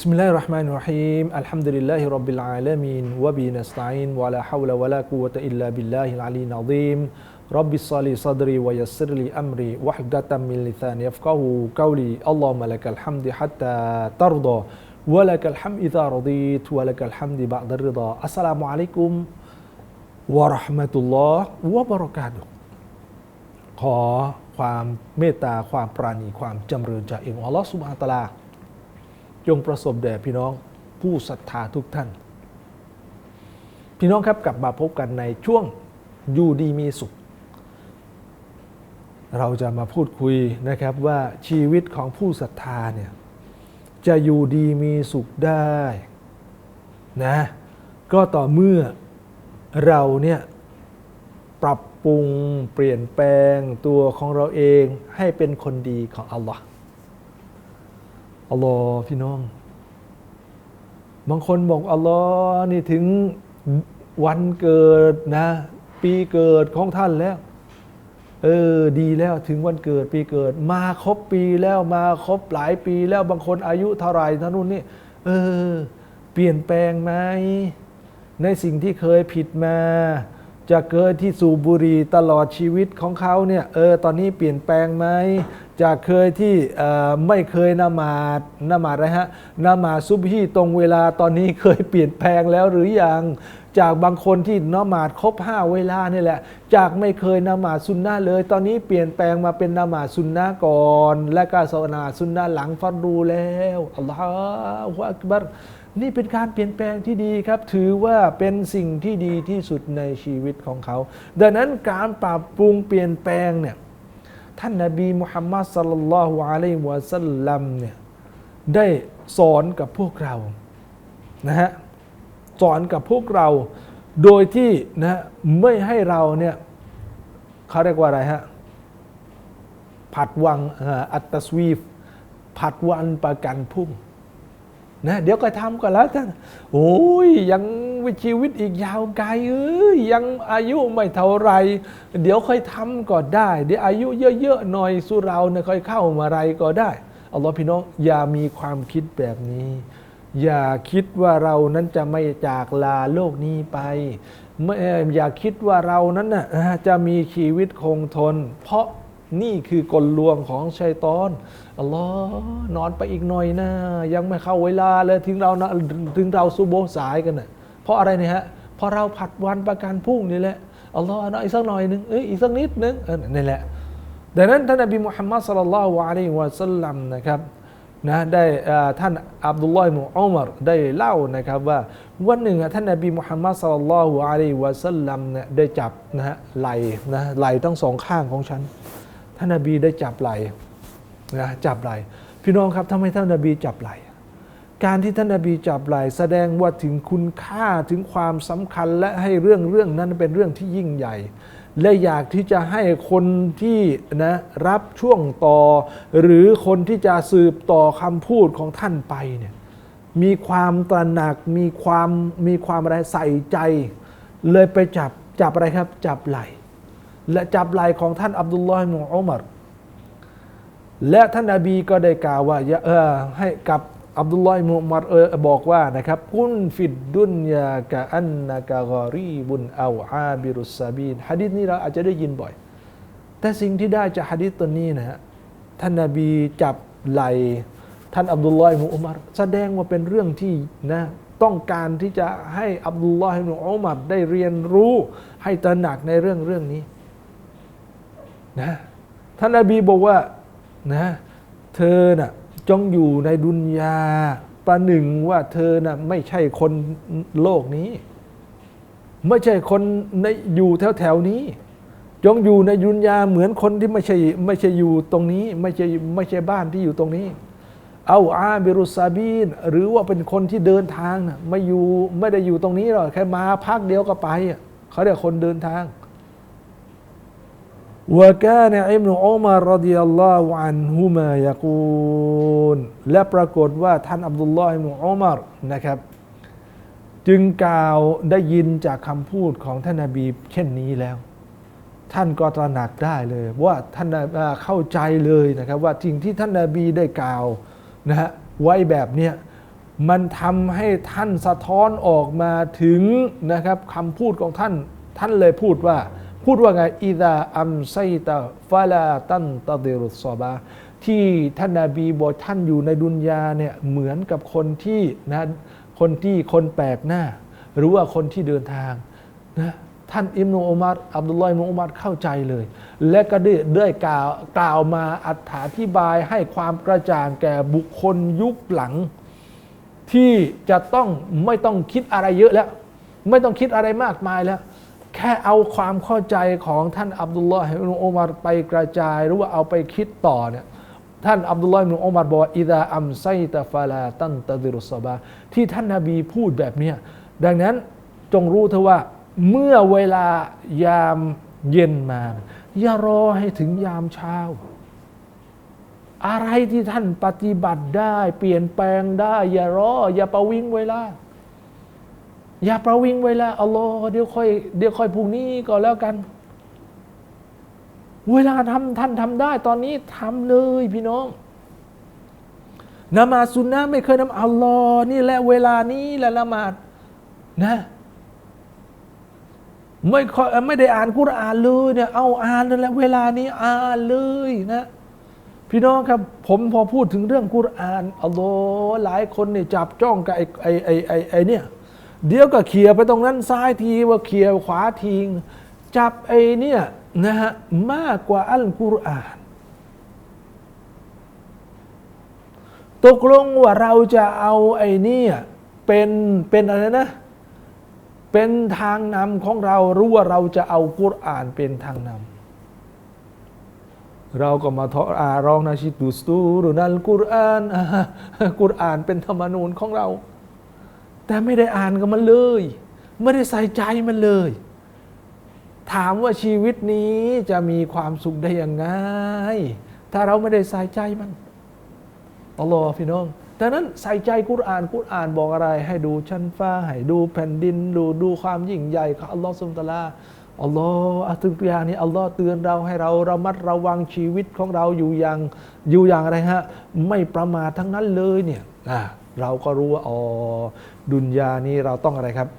بسم الله الرحمن الرحيم الحمد لله رب العالمين وبه نستعين ولا حول ولا قوة إلا بالله العلي العظيم رب صل لي صدري ويسر لي أمري واحلل من لساني يفقه قولي اللهم لك الحمد حتى ترضى ولك الحمد إذا رضيت ولك الحمد بعد الرضا السلام عليكم ورحمة الله وبركاته ขอความเมตตาความปราณีความจำเริญจากเองอัลลอฮฺสุบฮานตะอาลา จงประสบแด่พี่น้องผู้ศรัทธาทุกท่าน พี่น้องครับกลับมาพบกันในช่วงอยู่ดีมีสุข เราจะมาพูดคุยนะครับว่าชีวิตของผู้ศรัทธาเนี่ยจะอยู่ดีมีสุขได้นะก็ต่อเมื่อเราเนี่ยปรับปรุงเปลี่ยนแปลงตัวของเราเองให้เป็นคนดีของอัลลอฮ์ อัลลอฮ์พี่น้อง บางคนบอกอัลลอฮ์นี่ถึงวันเกิดนะ ปีเกิดของท่านแล้ว เออดีแล้วถึงวันเกิดปีเกิด มาครบปีแล้วมาครบหลายปีแล้วบางคนอายุเท่าไรท่านู่นนี่เออ เปลี่ยนแปลงไหมในสิ่งที่เคยผิดมาจะเกิดที่สูบบุหรี่ตลอดชีวิตของเขาเนี่ยเออตอนนี้เปลี่ยนแปลงไหม จากเคยที่ไม่เคยนมาดนมาดอะไรฮะนมาดซุบฮีตรงเวลาตอนนี้เคยเปลี่ยนแปลงแล้วหรือยัง จากบางคนที่นมาดครบห้าเวลานี่แหละ จากไม่เคยนมาดซุนนะเลย ตอนนี้เปลี่ยนแปลงมาเป็นนมาดซุนนะก่อน และก็สนาซุนนะหลังฟัรดูแล้วอัลลอฮฺอักบัรนี่เป็นการเปลี่ยนแปลงที่ดีครับ ถือว่าเป็นสิ่งที่ดีที่สุดในชีวิตของเขา ดังนั้นการปรับปรุงเปลี่ยนแปลงเนี่ย ท่านนาบีมุฮัมมัดสัลลัลลอฮุอะลัยฮิวะสัลลัมเนี่ยได้สอนกับพวกเรานะฮะสอนกับพวกเราโดยที่นะไม่ให้เราเนี่ยเขาเรียกว่าอะไรฮะผัดวังอัตตสวีฟผัดวันประกันพุ่ง นะเดี๋ยวก็ทำก็แล้วกันโอ้ยยังวิชีวิตอีกยาวไกลเอ้ยยังอายุไม่เท่าไร เดี๋ยวค่อยทำก็ได้ เดี๋ยวอายุเยอะๆหน่อยสุเราเนี่ยค่อยเข้ามาไรก็ได้อัลลอฮ์พี่น้องอย่ามีความคิดแบบนี้ อย่าคิดว่าเรานั้นจะไม่จากลาโลกนี้ไปไม่อย่าคิดว่าเรานั้นน่ะจะมีชีวิตคงทน เพราะ นี่คือกลลวงของชัยตอนอัลลอฮ์นอนไปอีกหน่อยนะ ยังไม่เข้าเวลาเลยถึงเรานะถึงเราซุโบสายกันนะเพราะอะไรเนี่ยฮะเพราะเราผัดวันประกันพรุ่งนี่แหละอัลลอฮ์นะอีกสักหน่อยหนึ่งเอ้ยอีกสักนิดหนึงเออนี่แหละดังนั้นท่านนบีมุฮัมมัดสัลลัลลอฮุอะลัยฮิวะสัลลัมนะครับนะได้ท่านอับดุลลอฮ์มุอุมรได้เล่านะครับว่าวันหนึ่งท่านนบีมุฮัมมัดสัลลัลลอฮุอะลัยฮิวะสัลลัมเนี่ยได้จับนะฮะไหลนะไหลทั้งสองข้างของฉัน ท่านนบีได้จับไหลนะจับไหลพี่น้องครับทำไมท่านนบีจับไหลการที่ท่านนบีจับไหลแสดงว่าถึงคุณค่าถึงความสำคัญและให้เรื่องเรื่องนั้นเป็นเรื่องที่ยิ่งใหญ่ และอยากที่จะให้คนที่นะรับช่วงต่อ หรือคนที่จะสืบต่อคำพูดของท่านไปเนี่ยมีความตระหนักมีความมีความอะไรใส่ใจ เลยไปจับจับอะไรครับจับไหล และจับไหล่ของท่านอับดุลลอฮ์มุอุมารและท่านนบีก็ได้กล่าวว่าเออให้กับอับดุลลอฮ์มุอุมารเออบอกว่านะครับกุนฟิดดุนยากะอันนากะกอรีบุนเอาอาบิรุสซาบีนฮะดิษนี้เราอาจจะได้ยินบ่อย แต่สิ่งที่ได้จากฮะดิษตัวนี้นะฮะท่านนบีจับไหล่ท่านอับดุลลอฮ์มุอุมารแสดงว่าเป็นเรื่องที่นะต้องการที่จะให้อับดุลลอฮ์มุอุมารได้เรียนรู้ให้ตระหนักในเรื่องเรื่องนี้ นะท่านนบีบอกว่านะเธอน่ะจงอยู่ในดุนยาประหนึ่งว่าเธอน่ะไม่ใช่คนโลกนี้ ไม่ใช่คนในอยู่แถวแถวนี้ จงอยู่ในดุนยาเหมือนคนที่ไม่ใช่ไม่ใช่อยู่ตรงนี้ ไม่ใช่ไม่ใช่บ้านที่อยู่ตรงนี้ เอาอาบิรุซาบีน หรือว่าเป็นคนที่เดินทางน่ะไม่อยู่ไม่ได้อยู่ตรงนี้หรอกแค่มาพักเดียวก็ไปเขาเรียกคนเดินทาง وكان ابن عمر رضي الله عنهما يقول และปรากฏว่าท่านอับดุลลอฮ์อิบนุอุมารนะครับ จึงกล่าวได้ยินจากคำพูดของท่านนบีเช่นนี้แล้ว ท่านก็ตระหนักได้เลย ว่าท่านอ่าเข้าใจเลยนะครับ ว่าสิ่งที่ท่านนบีได้กล่าวนะฮะไว้แบบเนี้ย มันทำให้ท่านสะท้อนออกมาถึงนะครับคำพูดของท่าน ท่านเลยพูดว่า พูดว่าไงอิดาอัมไซตะฟาลาตันตะดิรุสซอบาที่ท่านนาบีบอกท่านอยู่ในดุนยาเนี่ยเหมือนกับคนที่นะคนที่คนแปลกหน้า หรือว่าคนที่เดินทางนะท่านอิมนุอุมัรอับดุลลอฮ์อิมนุอุมัรเข้าใจเลย และก็ได้ได้กล่าวกล่าวมาอธิบายให้ความกระจ่างแก่บุคคลยุคหลัง ที่จะต้องไม่ต้องคิดอะไรเยอะแล้ว ไม่ต้องคิดอะไรมากมายแล้ว แค่เอาความเข้าใจของท่านอับดุลลอฮ์อิบนุอุมัรไปกระจาย หรือว่าเอาไปคิดต่อเนี่ยท่านอับดุลลอฮ์อิบนุอุมัรบอกว่าอิดาอัมไซตะฟาลาตันตะดิรุสอบาที่ท่านนาบีพูดแบบเนี้ยดังนั้นจงรู้เถอะว่าเมื่อเวลายามเย็นมา อย่ารอให้ถึงยามเช้า อะไรที่ท่านปฏิบัติได้ เปลี่ยนแปลงได้ อย่ารอ อย่าประวิงเวลา อย่าประวิงเวลาอัลลอฮ์เดี๋ยวค่อยเดี๋ยวค่อยพรุ่งนี้ก็แล้วกัน เวลาทำท่านทำได้ ตอนนี้ทำเลยพี่น้องนมาสุนนะไม่เคยนำอัลลอฮ์นี่แหละเวลานี้แหละละหมาดนะไม่ค่อยไม่ได้อ่านกุรอานเลยเนี่ยเอาอ่านนั่นแหละเวลานี้อ่านเลยนะพี่น้องครับผมพอพูดถึงเรื่องกุรอานอัลลอฮ์หลายคนเนี่ยจับจ้องกับไอ้ไอ้ไอ้ไอ้เนี่ย เดี๋ยวก็เขี่ยไปตรงนั้นซ้ายทีว่าเขี่ยขวาทีจับไอ้เนี่ยนะฮะมากกว่าอัลกุรอานตกลงว่าเราจะเอาไอ้เนี่ยเป็นเป็นอะไรนะ เป็นทางนำของเรารู้ว่าเราจะเอากุรอานเป็นทางนำเราก็มาทออาร้องนาชิดุสตูรุนัลกุรอานกุรอานเป็นธรรมนูญของเรา แต่ไม่ได้อ่านกับมันเลย ไม่ได้ใส่ใจมันเลย ถามว่าชีวิตนี้จะมีความสุขได้ยังไง ถ้าเราไม่ได้ใส่ใจมันอัลลอฮ์พี่น้องดังนั้นใส่ใจกุรอานกุรอานบอกอะไร ให้ดูชั้นฟ้า ให้ดูแผ่นดิน ดูดูความยิ่งใหญ่ของอัลลอฮ์สุลตาลาอัลลอฮ์อัตุกยานี้อัลลอฮ์เตือนเราให้เราระมัดระวังชีวิตของเราอยู่อย่างอยู่อย่างอะไรฮะ ไม่ประมาททั้งนั้นเลยเนี่ยนะ เราก็รู้ว่าอ๋อดุนยานี้เราต้องอะไรครับ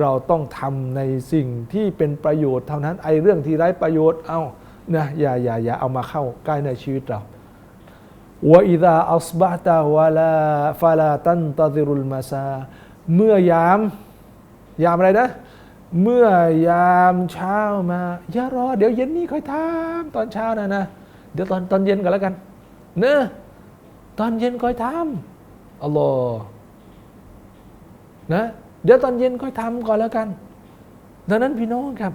เราต้องทำในสิ่งที่เป็นประโยชน์เท่านั้นไอ้เรื่องที่ไร้ประโยชน์เอานะอย่าอย่าอย่าเอามาเข้าใกล้ในชีวิตเราวะอิดาอัสบะตะวะลาฟาลาตันตะซิรุลมาซาเมื่อยาม ยามอะไรนะ เมื่อยามเช้ามาอย่ารอ เดี๋ยวเย็นนี้ค่อยทำตอนเช้านะนะ เดี๋ยวตอนตอนเย็นกันแล้วกันเนอะตอนเย็นค่อยทำ อัลลอฮ์นะเดี๋ยวตอนเย็นค่อยทำก่อนแล้วกัน ดังนั้นพี่น้องครับ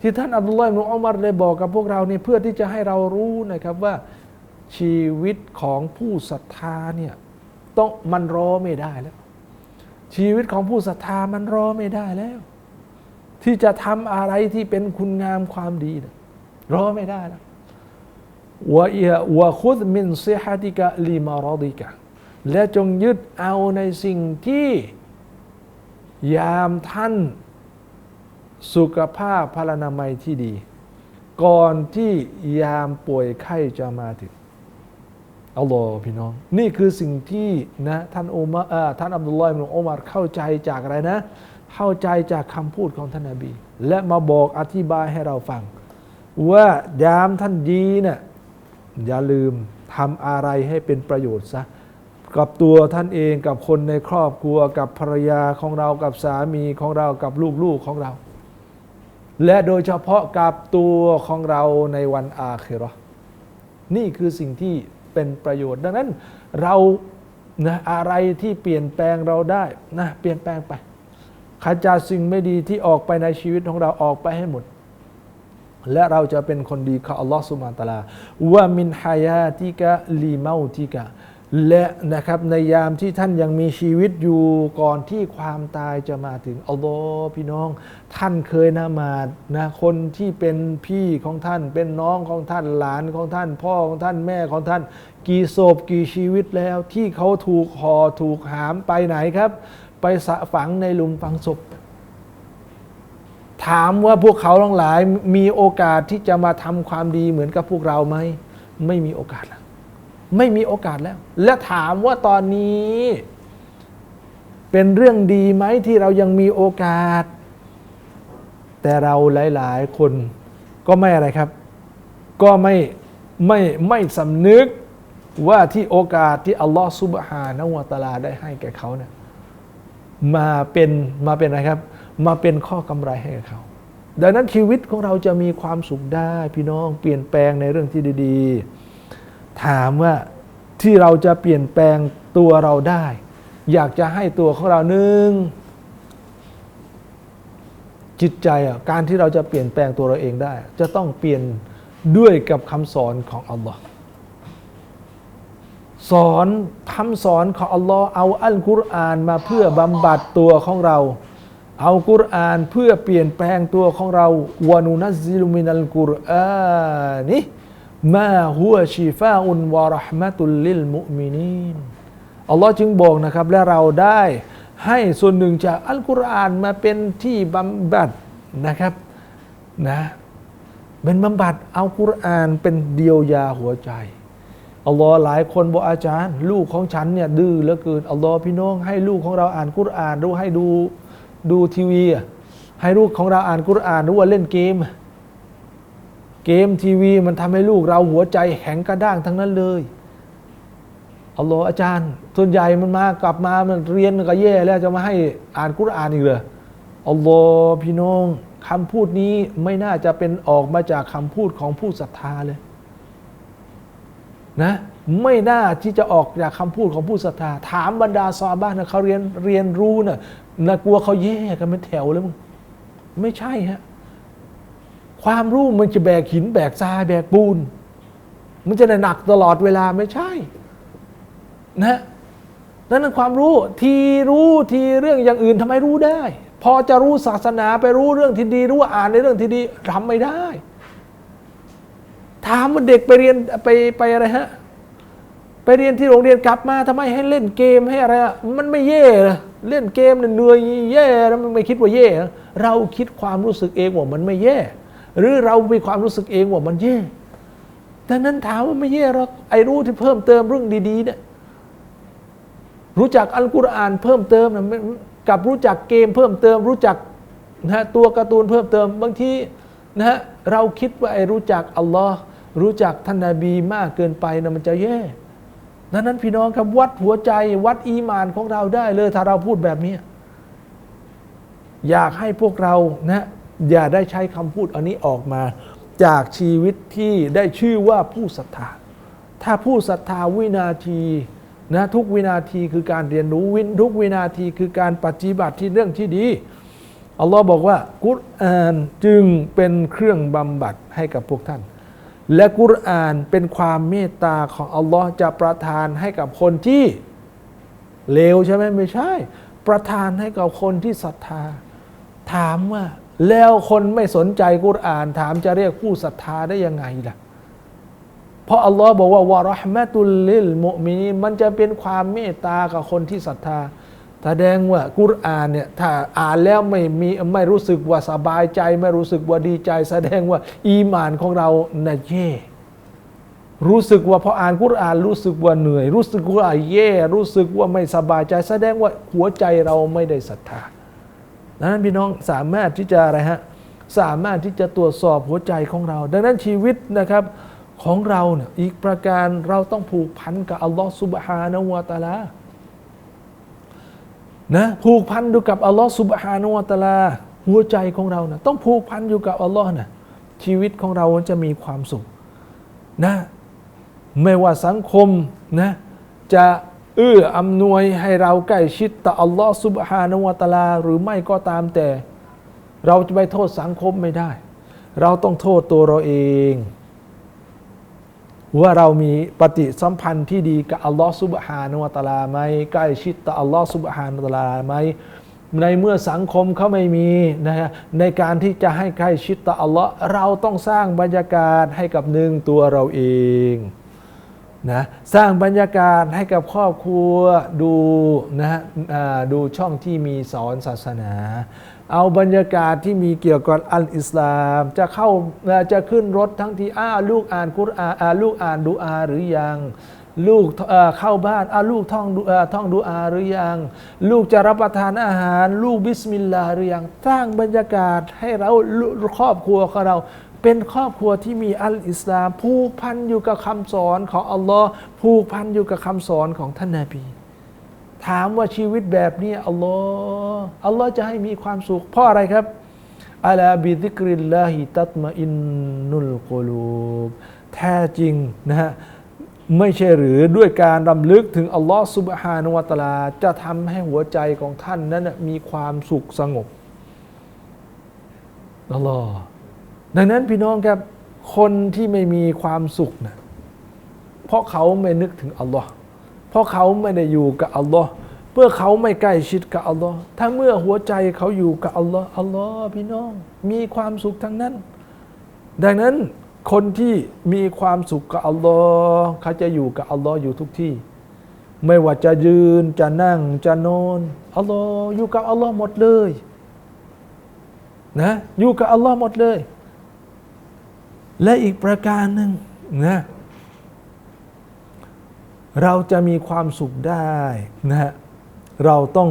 ที่ท่านอับดุลลอฮ์อิบนุอุมัรได้บอกกับพวกเราเนี่ยเพื่อที่จะให้เรารู้นะครับว่าชีวิตของผู้ศรัทธาเนี่ยต้องมันรอไม่ได้แล้ว ชีวิตของผู้ศรัทธามันรอไม่ได้แล้ว ที่จะทำอะไรที่เป็นคุณงามความดีนะรอไม่ได้แล้ววะอิวะคุดมินซิฮะติกะลิมารอดิกะ และจงยึดเอาในสิ่งที่ยามท่านสุขภาพพลานามัยที่ดี ก่อนที่ยามป่วยไข้จะมาถึงอัลลอฮ์พี่น้อง นี่คือสิ่งที่นะท่านอุมาท่านอับดุลลอฮ์อิบนุอุมัรเข้าใจจากอะไรนะ เข้าใจจากคำพูดของท่านนบี และมาบอกอธิบายให้เราฟัง ว่ายามท่านดีเนี่ยอย่าลืมทำอะไรให้เป็นประโยชน์ซะ กับตัวท่านเองกับคนในครอบครัวกับภรรยาของเรากับสามีของเรากับลูกๆของเรา และโดยเฉพาะกับตัวของเราในวันอาคิราะห์นี่คือสิ่งที่เป็นประโยชน์ ดังนั้นเรานะอะไรที่เปลี่ยนแปลงเราได้นะเปลี่ยนแปลงไปขจัดสิ่งไม่ดีที่ออกไปในชีวิตของเราออกไปให้หมด และเราจะเป็นคนดีของอัลลอฮฺสุบานตะลาว่ามินฮายาติกะลีเมาติกะ และนะครับในยามที่ท่านยังมีชีวิตอยู่ก่อนที่ความตายจะมาถึงอัลลอฮ์พี่น้อง ท่านเคยนามาดนะคนที่เป็นพี่ของท่าน เป็นน้องของท่านหลานของท่าน พ่อของท่านแม่ของท่าน กี่ศพกี่ชีวิตแล้ว ที่เขาถูกห่อถูกหามไปไหนครับ ไปสะฝังในหลุมฝังศพ ถามว่าพวกเขาทั้งหลายมีโอกาสที่จะมาทำความดีเหมือนกับพวกเราไหมไม่มีโอกาสละ ไม่มีโอกาสแล้ว และถามว่าตอนนี้ เป็นเรื่องดีไหมที่เรายังมีโอกาส แต่เราหลาย ๆ คนก็ไม่อะไรครับ ก็ไม่ไม่ไม่สำนึกว่าที่โอกาสที่อัลลอฮฺซุบฮานะวะตาลาได้ให้แก่เขาเนี่ยมาเป็นมาเป็นอะไรครับ มาเป็นข้อกำไรให้กับเขาดังนั้นชีวิตของเราจะมีความสุขได้พี่น้องเปลี่ยนแปลงในเรื่องที่ดี ๆ ถามว่าที่เราจะเปลี่ยนแปลงตัวเราได้ อยากจะให้ตัวของเราหนึ่งจิตใจอะการที่เราจะเปลี่ยนแปลงตัวเราเองได้ จะต้องเปลี่ยนด้วยกับคำสอนของอัลลอฮ์สอนคำสอนของอัลลอฮ์เอาอัลกุรอานมาเพื่อบำบัดตัวของเรา เอากุรอานเพื่อเปลี่ยนแปลงตัวของเราวานุนัซซิลุมินัลกุรอานิ มาฮุวชีฟาอุนวะราะห์มะตุลลิลมุมินีนอัลลอฮ์จึงบอกนะครับ และเราได้ให้ส่วนหนึ่งจากอัลกุรอานมาเป็นที่บำบัดนะครับนะเป็นบำบัดเอากุรอานเป็นเดียวยาหัวใจอัลลอฮ์หลายคนบอกอาจารย์ ลูกของฉันเนี่ยดื้อเหลือเกินอัลลอฮ์พี่น้องให้ลูกของเราอ่านกุรอานดูให้ดูดูทีวีให้ลูกของเราอ่านกุรอานรู้ว่าเล่นเกม เกมทีวีมันทำให้ลูกเราหัวใจแข็งกระด้างทั้งนั้นเลยอัลลอฮ์อาจารย์ ส่วนใหญ่มันมากลับมามันเรียนก็แย่แล้วจะมาให้อ่านกุรอานอีกเลยอัลลอฮ์พี่น้องคำพูดนี้ไม่น่าจะเป็นออกมาจากคำพูดของผู้ศรัทธาเลยนะไม่น่าที่จะออกจากคำพูดของผู้ศรัทธา ถามบรรดาซอบ้านนะเขาเรียนเรียนรู้นะนะกลัวเขาแย่กันเป็นแถวเลยมึงไม่ใช่ฮะ ความรู้มันจะแบกหินแบกทรายแบกปูน มันจะหนักตลอดเวลาไม่ใช่ นะนั่นความรู้ทีรู้ทีเรื่องอย่างอื่นทำไมรู้ได้ พอจะรู้ศาสนาไปรู้เรื่องที่ดีรู้ว่าอ่านในเรื่องที่ดีทำไม่ได้ ถามว่าเด็กไปเรียนไปไปอะไรฮะ ไปเรียนที่โรงเรียนกลับมาทำไมให้เล่นเกมให้อะไรอะมันไม่เย่เหรอเล่นเกมเหนื่อยแย่แล้วมันไม่คิดว่าเย่เรอเราคิดความรู้สึกเองว่ามันไม่แย่ หรือเรามีความรู้สึกเองว่ามันแย่ดังนั้นถามว่าไม่แย่หรอกไอ้รู้ที่เพิ่มเติมเรื่องดีๆเนี่ยรู้จักอัลกุรอานเพิ่มเติมนะกับรู้จักเกมเพิ่มเติม รู้จักนะตัวการ์ตูนเพิ่มเติมบางทีนะฮะเราคิดว่าไอ้รู้จักอัลลอฮ์รู้จักท่านนาบีมากเกินไปนะมันจะแย่ดังนั้นพี่น้องครับวัดหัวใจวัดอีมานของเราได้เลยถ้าเราพูดแบบนี้อยากให้พวกเรานะ อย่าได้ใช้คำพูดอันนี้ออกมา จากชีวิตที่ได้ชื่อว่าผู้ศรัทธา ถ้าผู้ศรัทธาวินาทีนะทุกวินาทีคือการเรียนรู้วินทุกวินาทีคือการปฏิบัติที่เรื่องที่ดีอัลลอฮ์บอกว่ากุรอานจึงเป็นเครื่องบำบัดให้กับพวกท่าน และกุรอานเป็นความเมตตาของอัลลอฮ์จะประทานให้กับคนที่เลวใช่ไหมไม่ใช่ ประทานให้กับคนที่ศรัทธา ถามว่า แล้วคนไม่สนใจกุรอานถามจะเรียกผู้ศรัทธาได้ยังไงล่ะ เพราะอัลลอฮ์บอกว่าวะรห์มะตุลลิลมุมินีมันจะเป็นความเมตตากับคนที่ศรัทธาแสดงว่ากุรอานเนี่ยถ้าอ่านแล้วไม่มีไม่รู้สึกว่าสบายใจ ไม่รู้สึกว่าดีใจ แสดงว่าอีมานของเราน่ะแย่รู้สึกว่าพออ่านกุรอานรู้สึกว่าเหนื่อย รู้สึกว่าแย่ รู้สึกว่าไม่สบายใจ แสดงว่าหัวใจเราไม่ได้ศรัทธา ดังนั้นพี่น้องสามารถที่จะอะไรฮะสามารถที่จะตรวจสอบหัวใจของเรา ดังนั้นชีวิตนะครับของเราเนี่ยอีกประการเราต้องผูกพันกับอัลลอฮ์สุบฮานาวะตาลานะผูกพันอยู่กับอัลลอฮ์สุบฮานาวะตาลาหัวใจของเรานะต้องผูกพันอยู่กับอัลลอฮ์นะชีวิตของเราจะมีความสุขนะไม่ว่าสังคมนะจะ เอื้ออำนวยให้เราใกล้ชิดต่ออัลลอฮ์สุบฮานวตาลา หรือไม่ก็ตามแต่ เราจะไปโทษสังคมไม่ได้ เราต้องโทษตัวเราเอง ว่าเรามีปฏิสัมพันธ์ที่ดีกับอัลลอฮ์สุบฮานุวตาลาไหมใกล้ชิดต่ออัลลอฮ์สุบฮานุวตาลาไหมในเมื่อสังคมเขาไม่มีนะฮะในการที่จะให้ใกล้ชิดต่ออัลลอฮ์เราต้องสร้างบรรยากาศให้กับหนึ่งตัวเราเอง นะสร้างบรรยากาศให้กับครอบครัวดูนะฮะดูช่องที่มีสอนศาสนา เอาบรรยากาศที่มีเกี่ยวกับอัลอิสลาม จะเข้าจะขึ้นรถทั้งที่อ้าลูกอ่านกุรอานลูกอ่านดูอาหรือยังลูกเข้าบ้านอะลูกท่องท่องดูอาหรือยัง ลูกจะรับประทานอาหาร ลูกบิสมิลลาหรือยังสร้างบรรยากาศให้เราครอบครัวของเรา เป็นครอบครัวที่มีอัลอิสลามผูกพันอยู่กับคำสอนของอัลลอฮ์ผูกพันอยู่กับคำสอนของท่านนาบีถามว่าชีวิตแบบนี้อัลลอฮ์อัลลอฮ์จะให้มีความสุข เพราะอะไรครับอัลาบิดิกริลลาฮิตัตมาอินนุลกลูบแท้จริงนะฮะไม่ใช่หรือด้วยการรำลึกถึงอัลลอฮ์สุบฮานวะตาลา จะทำให้หัวใจของท่านนั้นมีความสุขสงบอัลลอฮ์ ดังนั้นพี่น้องครับคนที่ไม่มีความสุขนะเพราะเขาไม่นึกถึงอัลลอฮ์เพราะเขาไม่ได้อยู่กับอัลลอฮ์เพื่อเขาไม่ใกล้ชิดกับอัลลอฮ์ถ้าเมื่อหัวใจเขาอยู่กับอัลลอฮ์อัลลอฮ์พี่น้อง มีความสุขทั้งนั้น ดังนั้นคนที่มีความสุขกับอัลลอฮ์เขาจะอยู่กับอัลลอฮ์อยู่ทุกที่ ไม่ว่าจะยืนจะนั่งจะนอนอัลลอฮ์อยู่กับอัลลอฮ์หมดเลยนะอยู่กับอัลลอฮ์หมดเลย และอีกประการหนึ่งนะเราจะมีความสุขได้นะฮะเราต้อง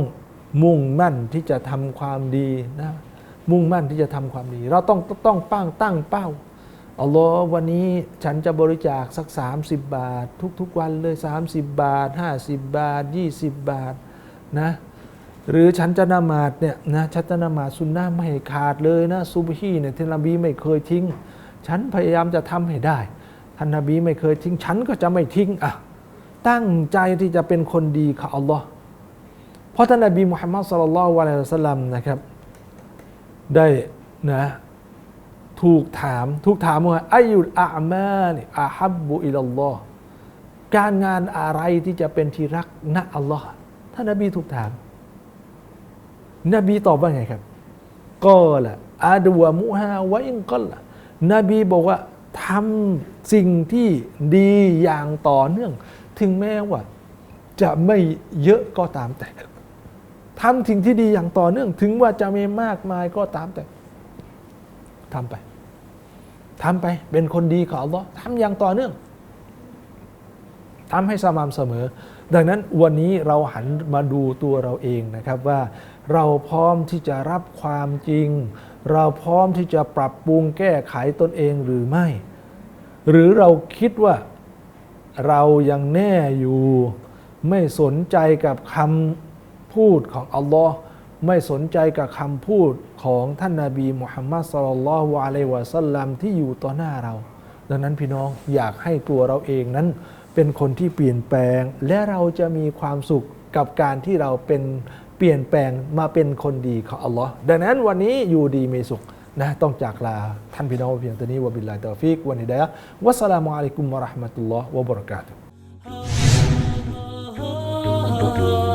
มุ่งมั่นที่จะทำความดีนะมุ่งมั่นที่จะทำความดี เราต้องต้องปั้งตั้งเป้าอัลลอฮ์วันนี้ฉันจะบริจาคสัก 30 บาท ทุกๆวันเลย 30 บาท 50 บาท 20 บาทนะหรือฉันจะนามาดเนี่ยนะฉันจะนามาดซุนนะไม่ขาดเลยนะซุบฮีเนี่ยที่นบีไม่เคยทิ้ง ฉันพยายามจะทำให้ได้ ท่านนบีไม่เคยทิ้ง ฉันก็จะไม่ทิ้งอะตั้งใจที่จะเป็นคนดีของอัลลอฮ์เพราะท่านนบีมุฮัมมัดสุลลัลลอฮุอะลัยฮิสัลลัมนะครับ ได้นะถูกถามถูกถามว่าอายุลอามาลอาฮับบุอิลลอฮ์การงานอะไรที่จะเป็นที่รักนะอัลลอฮ์ท่านนบีถูกถาม นบีตอบว่าไงครับก็ละอาดวมุฮาวะอินก็ละ นบีบอกว่าทำสิ่งที่ดีอย่างต่อเนื่อง ถึงแม้ว่าจะไม่เยอะก็ตามแต่ทำสิ่งที่ดีอย่างต่อเนื่อง ถึงว่าจะไม่มากมายก็ตามแต่ทำไปทำไปเป็นคนดีของอัลลอฮ์ทำอย่างต่อเนื่องทำให้สม่ำเสมอ ดังนั้นวันนี้เราหันมาดูตัวเราเองนะครับว่าเราพร้อมที่จะรับความจริง เราพร้อมที่จะปรับปรุงแก้ไขตนเองหรือไม่ หรือเราคิดว่าเรายังแน่อยู่ไม่สนใจกับคำพูดของอัลลอฮ์ไม่สนใจกับคำพูดของท่านนาบีมุฮัมมัดสุลลัลลอฮุอะลัยวะสัลลัมที่อยู่ต่อหน้าเรา ดังนั้นพี่น้องอยากให้ตัวเราเองนั้น เป็นคนที่เปลี่ยนแปลง และเราจะมีความสุขกับการที่เราเป็น เปลี่ยนแปลงมาเป็นคนดีของอัลลอฮ์ดังนั้นวันนี้อยู่ดีมีสุขนะต้องจากลาท่านพี่น้องเพียงตัวนี้วะบิลลาฮิตอฟิกวันนี้ได้วัสสลามุอะลัยกุมวะราะห์มะตุลลอฮ์วะบะเราะกาตุฮ์